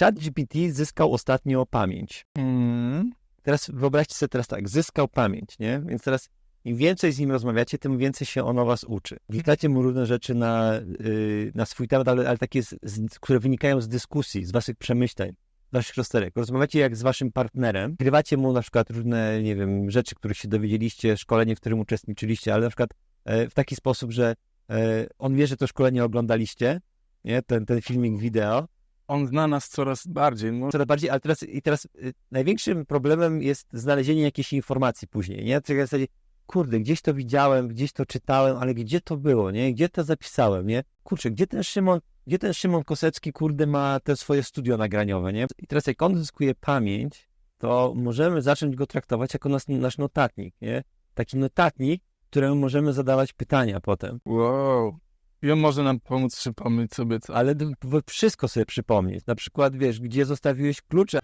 ChatGPT zyskał ostatnio pamięć. Mm. Teraz wyobraźcie sobie teraz tak, zyskał pamięć, nie? Więc teraz im więcej z nim rozmawiacie, tym więcej się on o was uczy. Wrzucacie mu różne rzeczy na, yy, na swój temat, ale, ale takie, z, z, które wynikają z dyskusji, z waszych przemyśleń, z waszych rozterek. Rozmawiacie jak z waszym partnerem, grywacie mu na przykład różne, nie wiem, rzeczy, których się dowiedzieliście, szkolenie, w którym uczestniczyliście, ale na przykład e, w taki sposób, że e, on wie, że to szkolenie oglądaliście, nie? Ten, ten filmik wideo, On zna nas coraz bardziej. No, coraz bardziej, ale teraz, i teraz y, największym problemem jest znalezienie jakiejś informacji później, nie? Czyli w zasadzie, kurde, gdzieś to widziałem, gdzieś to czytałem, ale gdzie to było, nie? Gdzie to zapisałem, nie? Kurczę, gdzie ten Szymon, gdzie ten Szymon Kosecki, kurde, ma te swoje studio nagraniowe, nie? I teraz jak on zyskuje pamięć, to możemy zacząć go traktować jako nas, nasz notatnik, nie? Taki notatnik, któremu możemy zadawać pytania potem. wow. I on może nam pomóc przypomnieć sobie co. Ale wszystko sobie przypomnieć. Na przykład, wiesz, gdzie zostawiłeś klucze,